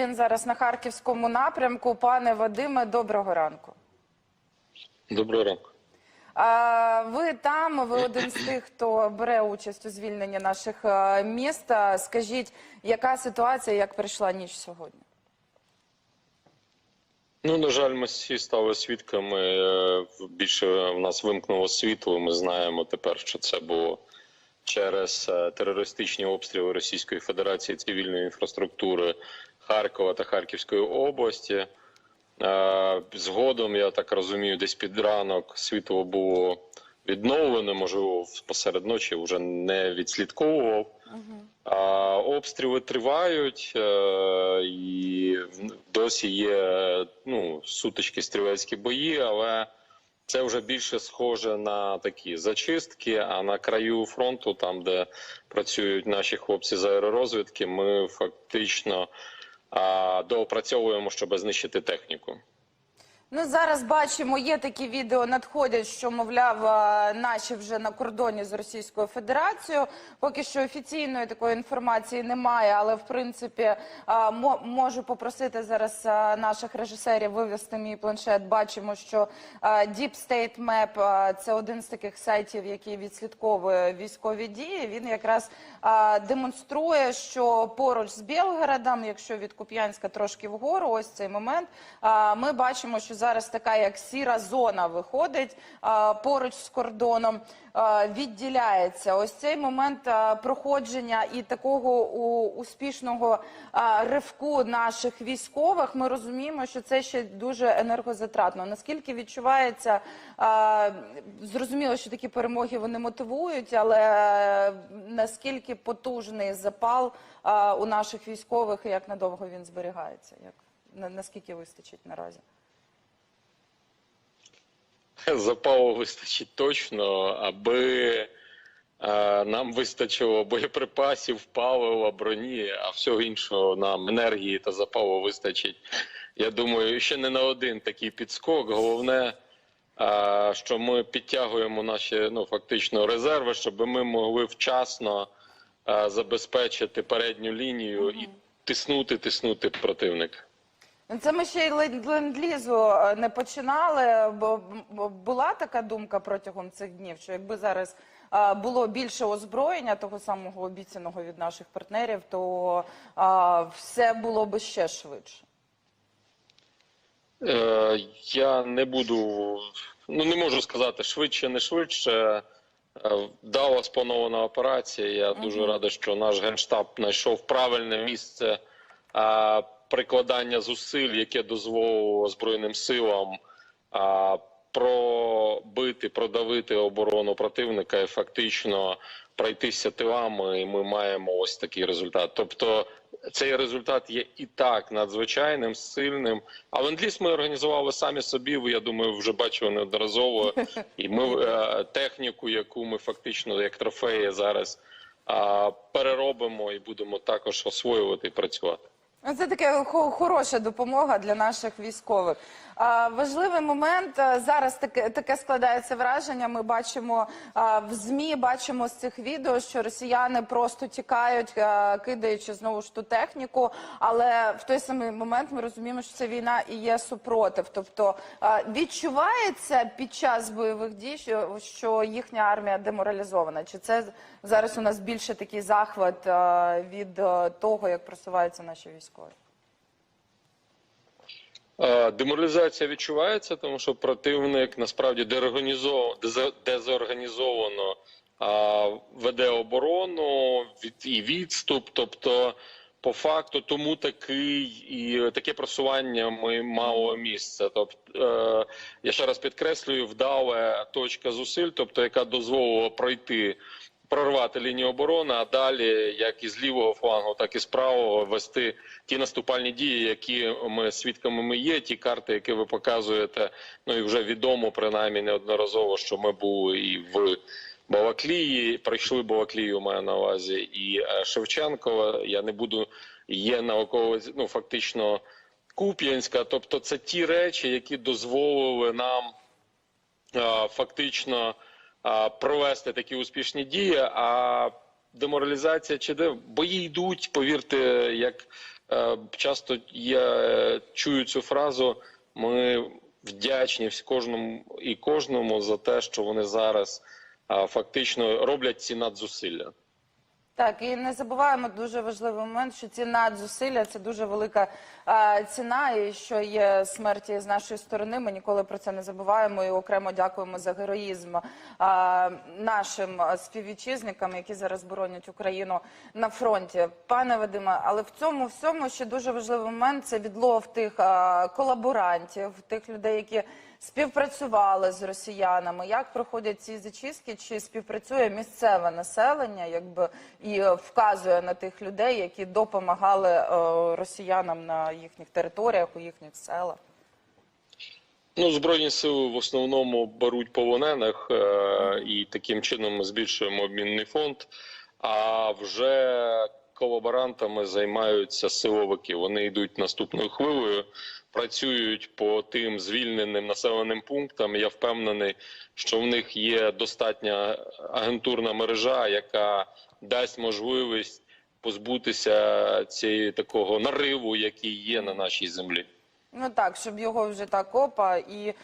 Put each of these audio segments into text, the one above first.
він зараз на харківському напрямку. Пане Вадиме, доброго ранку. Доброго ранку. А, Ви там, ви один з тих, хто бере участь у звільненні наших е, міст. Скажіть, яка ситуація, як прийшла ніч сьогодні? Ну, на жаль, ми всі стали свідками. е, Більше в нас вимкнуло світло. Ми знаємо тепер, що це було через е, терористичні обстріли Російської Федерації цивільної інфраструктури Харкова та Харківської області. Е, Згодом, я так розумію, десь під ранок світло було відновлене, можливо, посеред ночі вже не відслідковував. А, обстріли тривають, е, і досі є ну, сутички стрілецькі бої, але це вже більше схоже на такі зачистки. А на краю фронту, там де працюють наші хлопці з аеророзвідки, ми фактично доопрацьовуємо, щоб знищити техніку. Ну зараз бачимо, є такі відео надходять, що мовляв, наші вже на кордоні з Російською Федерацією. Поки що офіційної такої інформації немає, але в принципі можу попросити зараз наших режисерів вивести мій планшет. Бачимо, що Deep State Map це один з таких сайтів, який відслідковує військові дії. Він якраз демонструє, що поруч з Білгородом, якщо від Куп'янська трошки вгору, ось цей момент, ми бачимо, що зараз така як сіра зона виходить поруч з кордоном, відділяється. Ось цей момент проходження і такого успішного ривку наших військових. Ми розуміємо, що це ще дуже енергозатратно. Наскільки відчувається, зрозуміло, що такі перемоги вони мотивують, але наскільки потужний запал у наших військових і як надовго він зберігається? Як на- наскільки вистачить наразі? Запалу вистачить точно, аби е, нам вистачило боєприпасів, палива, броні, а всього іншого нам енергії та запалу вистачить. Я думаю, ще не на один такий підскок. Головне, е, що ми підтягуємо наші ну фактично резерви, щоб ми могли вчасно е, забезпечити передню лінію і тиснути, тиснути противника. Це ми ще й лен- ленд-лізу е, не починали, бо була така думка протягом цих днів, що якби зараз е, було більше озброєння того самого обіцяного від наших партнерів, то е, все було би ще швидше. Я не буду, ну не можу сказати швидше, не швидше. Вдала спланована операція. Я дуже радий, що наш генштаб знайшов правильне місце прикладання зусиль, яке дозволило Збройним силам а, пробити, продавити оборону противника і фактично пройтися тилами. І ми маємо ось такий результат. Тобто цей результат є і так надзвичайним, сильним. А ленд-ліз ми організували самі собі. Я думаю, вже бачили неодноразово. І ми е, техніку, яку ми фактично як трофеї зараз переробимо і будемо також освоювати і працювати. Ну, Це таке хо- хороша допомога для наших військових. Важливий момент зараз таке, таке складається враження. Ми бачимо в змі, бачимо з цих відео, що росіяни просто тікають, кидаючи знову ж ту техніку. Але в той самий момент ми розуміємо, що це війна і є супротив. Тобто відчувається під час бойових дій, що, що їхня армія деморалізована. Чи це зараз у нас більше такий захват від того, як просуваються наші військові? Е, Деморалізація відчувається, тому що противник насправді дезорганізовано веде оборону і відступ. Тобто, по факту, тому такий і таке просування ми мало місце. Тобто, е, я ще раз підкреслюю, вдала точка зусиль, тобто яка дозволила пройти. Прорвати лінію оборони, а далі, як із лівого флангу, так і з правого, вести ті наступальні дії, які ми свідками ми є. Ті карти, які ви показуєте, ну і вже відомо принаймні неодноразово, що ми були і в Балаклії, пройшли Балаклію, маю на увазі, і е, Шевченкова. Я не буду є науково, ну фактично Куп'янська. Тобто, це ті речі, які дозволили нам е, фактично провести такі успішні дії. А деморалізація чи де бої йдуть, повірте, як е, часто я е, чую цю фразу. Ми вдячні кожному і кожному за те, що вони зараз фактично роблять ці надзусилля. Так, і не забуваємо дуже важливий момент, що ці надзусилля це дуже велика е, ціна, і що є смерті з нашої сторони. Ми ніколи про це не забуваємо. І окремо дякуємо за героїзм е, нашим співвітчизникам, які зараз боронять Україну на фронті. Пане Вадиме, але в цьому всьому ще дуже важливий момент це відлов тих е, колаборантів, тих людей, які співпрацювали з росіянами. Як проходять ці зачистки? Чи співпрацює місцеве населення, якби і е, вказує на тих людей, які допомагали е, росіянам на їхніх територіях, у їхніх селах? Ну, збройні сили в основному беруть полонених, е, і таким чином ми збільшуємо обмінний фонд. А вже колаборантами займаються силовики. Вони йдуть наступною хвилею, працюють по тим звільненим населеним пунктам. Я впевнений, що в них є достатня агентурна мережа, яка дасть можливість позбутися цієї такого нариву, який є на нашій землі. Ну так, щоб його вже так опа і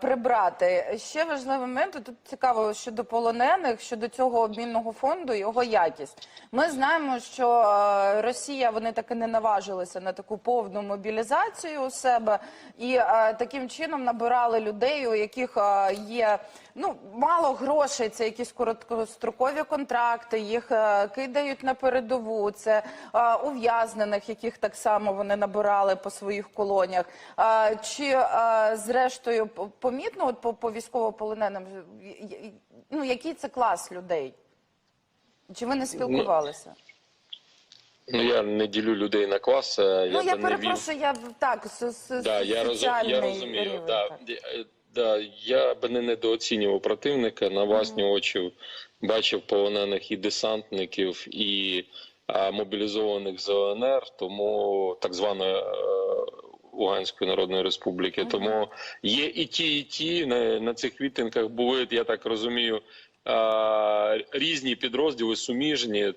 прибрати. Ще важливий момент тут цікаво щодо полонених, щодо цього обмінного фонду, його якість. Ми знаємо, що е, Росія вони таки не наважилися на таку повну мобілізацію у себе, і е, таким чином набирали людей, у яких е, є ну мало грошей. Це якісь короткострокові контракти. Їх е, кидають на передову. Це е, ув'язнених, яких так само вони набирали по своїх колоніях. Е, Чи е, зрештою помітно от по, по військовополоненим, е, й- й- ну який це клас людей? Чи ви не спілкувалися? Ну я не ділю людей на класи. Я ну я перепрошую, я так Да, я, розум, я розумію. рівень, Да, так. Е, да, я би не недооцінював противника. На власні очі бачив полонених і десантників, і а, мобілізованих з тому так званої е, Луганської Народної Республіки. Тому є і ті, і ті на, на цих вітинках були, я так розумію, а, різні підрозділи суміжні.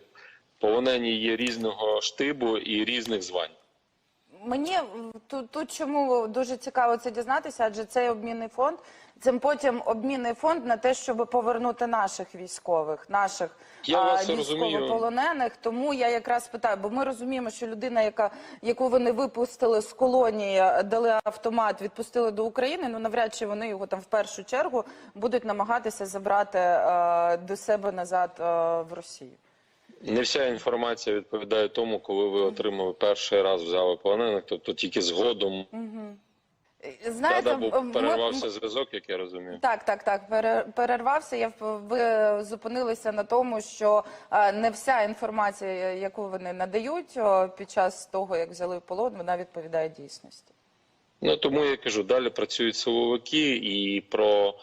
Полонені є різного штибу і різних звань. Мені тут, тут чому дуже цікаво це дізнатися, адже цей обмінний фонд це потім обмінний фонд на те, щоб повернути наших військових, наших Я вас військовополонених. Тому я якраз питаю, бо ми розуміємо, що людина, яка яку вони випустили з колонії, дали автомат, відпустили до України. Ну навряд чи вони його там в першу чергу будуть намагатися забрати е, до себе назад е, в Росію. Не вся інформація відповідає тому, коли ви отримали перший раз взяли полонених, тобто тільки згодом Е, Знаєте, да, бо м- перервався зв'язок, як я розумію. Так, так, так. Перервався. Я ви зупинилися на тому, що е, не вся інформація, яку вони надають під час того, як взяли в полон, вона відповідає дійсності. Ну тому я кажу, далі працюють силовики і про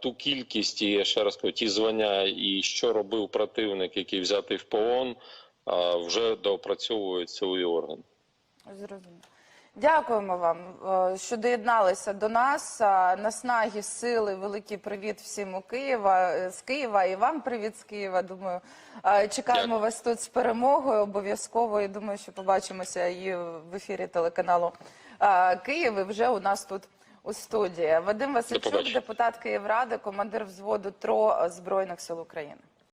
ту кількість, і я ще раз кажу, ті звання, і що робив противник, який взятий в полон, вже доопрацьовують силові органи. Зрозуміло. Дякуємо вам, е, що доєдналися до нас. Наснаги, сили, великий привіт всім у Києва е, з Києва. І вам привіт з Києва. Думаю, чекаємо Дякую. вас тут з перемогою обов'язково. І думаю, що побачимося і в ефірі телеканалу Київ. І вже у нас тут у студії. Вадим Васильчук, депутат Київради, командир взводу ТРО Збройних сил України.